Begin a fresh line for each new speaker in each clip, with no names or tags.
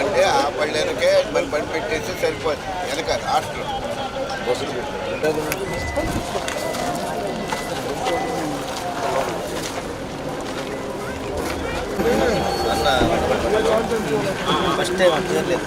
అంటే ఆ పళ్ళెనకే మరి పని పెట్టేసి సరిపోదు. వెనక రాష్ట్రం.
అన్న ఫస్ట్ టైం
అంటే లేదు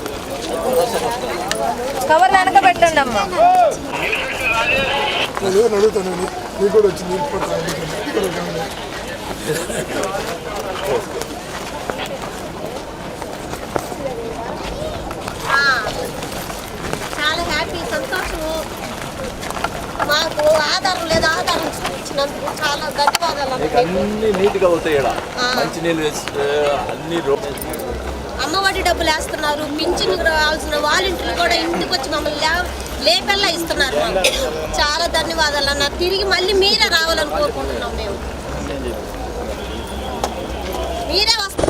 కవర్ వెనక పెట్టండి అమ్మా
నేను అడుగుతాను నీకు కూడా వచ్చింది.
చాలా హ్యాపీ సంతోషము. మాకు ఆధారం లేదు ఆధారం ఇచ్చినందుకు చాలా ధన్యవాదాలు
అన్ని నీట్గా అవుతాయి ఇక్కడ మంచినీళ్ళు వేసి, అన్ని రో
అమ్మఒడి డబ్బులు వేస్తున్నారు పింఛన్ రావాల్సిన వాలంటీర్లు కూడా ఇంటికి వచ్చి మమ్మల్ని లే- లేపెల్లా ఇస్తున్నారు మాకు. చాలా ధన్యవాదాలు అన్న. తిరిగి మళ్ళీ మీరే రావాలని కోరుకుంటున్నాం మేము మీరే వస్తారు